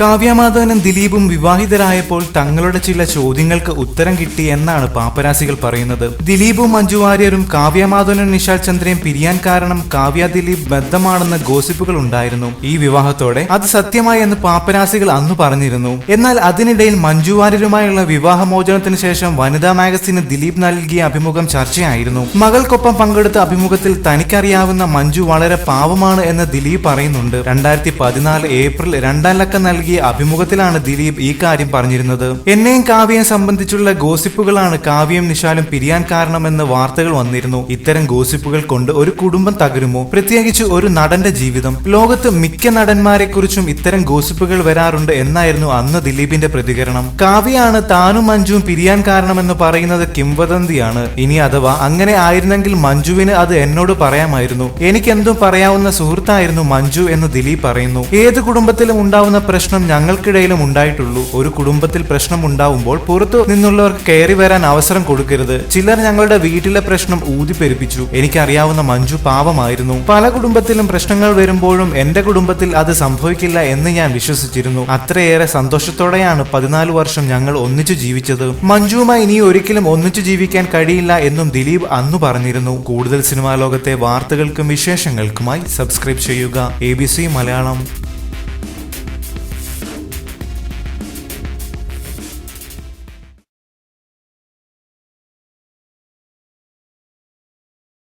കാവ്യമാധവനും ദിലീപും വിവാഹിതരായപ്പോൾ തങ്ങളുടെ ചില ചോദ്യങ്ങൾക്ക് ഉത്തരം കിട്ടി എന്നാണ് പാപ്പരാസികൾ പറയുന്നത്. ദിലീപും മഞ്ജു വാര്യരും കാവ്യമാധവനും നിഷാൽ ചന്ദ്രയും പിരിയാൻ കാരണം കാവ്യ ദിലീപ് ബദ്ധമാണെന്ന ഗോസിപ്പുകൾ ഉണ്ടായിരുന്നു. ഈ വിവാഹത്തോടെ അത് സത്യമായി എന്ന് പാപ്പരാസികൾ അന്ന് പറഞ്ഞിരുന്നു. എന്നാൽ അതിനിടയിൽ മഞ്ജു വാര്യരുമായുള്ള വിവാഹമോചനത്തിന് ശേഷം വനിതാ മാഗസിന് ദിലീപ് നൽകിയ അഭിമുഖം ചർച്ചയായിരുന്നു. മകൾക്കൊപ്പം പങ്കെടുത്ത അഭിമുഖത്തിൽ തനിക്കറിയാവുന്ന മഞ്ജു വളരെ പാവമാണ് എന്ന് ദിലീപ് പറയുന്നുണ്ട്. രണ്ടായിരത്തി പതിനാല് ഏപ്രിൽ രണ്ടാം ലക്കം നൽകിയ അഭിമുഖത്തിലാണ് ദിലീപ് ഈ കാര്യം പറഞ്ഞിരുന്നത്. എന്നെയും കാവ്യയും സംബന്ധിച്ചുള്ള ഗോസിപ്പുകളാണ് കാവ്യം നിശാലും പിരിയാൻ കാരണമെന്ന് വാർത്തകൾ വന്നിരുന്നു. ഇത്തരം ഗോസിപ്പുകൾ കൊണ്ട് ഒരു കുടുംബം തകരുമോ? പ്രത്യേകിച്ച് ഒരു നടന്റെ ജീവിതം. ലോകത്ത് മിക്ക നടന്മാരെ കുറിച്ചും ഇത്തരം ഗോസിപ്പുകൾ വരാറുണ്ട് എന്നായിരുന്നു അന്ന് ദിലീപിന്റെ പ്രതികരണം. കാവ്യയാണ് താനും മഞ്ജുവും പിരിയാൻ കാരണമെന്ന് പറയുന്നത് കിംവദന്തിയാണ്. ഇനി അഥവാ അങ്ങനെ ആയിരുന്നെങ്കിൽ മഞ്ജുവിന് അത് എന്നോട് പറയാമായിരുന്നു. എനിക്കെന്തും പറയാവുന്ന സുഹൃത്തായിരുന്നു മഞ്ജു എന്ന് ദിലീപ് പറയുന്നു. ഏത് കുടുംബത്തിലും ഉണ്ടാവുന്ന പ്രശ്നം ഞങ്ങൾക്കിടയിലും ഉണ്ടായിട്ടുള്ളൂ. ഒരു കുടുംബത്തിൽ പ്രശ്നം ഉണ്ടാവുമ്പോൾ പുറത്തു നിന്നുള്ളവർക്ക് കയറി വരാൻ അവസരം കൊടുക്കരുത്. ചിലർ ഞങ്ങളുടെ വീട്ടിലെ പ്രശ്നം ഊതിപ്പെരുപ്പിച്ചു. എനിക്കറിയാവുന്ന മഞ്ജു പാവമായിരുന്നു. പല കുടുംബത്തിലും പ്രശ്നങ്ങൾ വരുമ്പോഴും എന്റെ കുടുംബത്തിൽ അത് സംഭവിക്കില്ല എന്ന് ഞാൻ വിശ്വസിച്ചിരുന്നു. അത്രയേറെ സന്തോഷത്തോടെയാണ് പതിനാല് വർഷം ഞങ്ങൾ ഒന്നിച്ചു ജീവിച്ചത്. മഞ്ജുവുമായി ഇനി ഒരിക്കലും ഒന്നിച്ചു ജീവിക്കാൻ കഴിയില്ല എന്നും ദിലീപ് അന്നു പറഞ്ഞിരുന്നു. കൂടുതൽ സിനിമാ ലോകത്തെ വാർത്തകൾക്കും വിശേഷങ്ങൾക്കുമായി സബ്സ്ക്രൈബ് ചെയ്യുക. A B C Malayalam.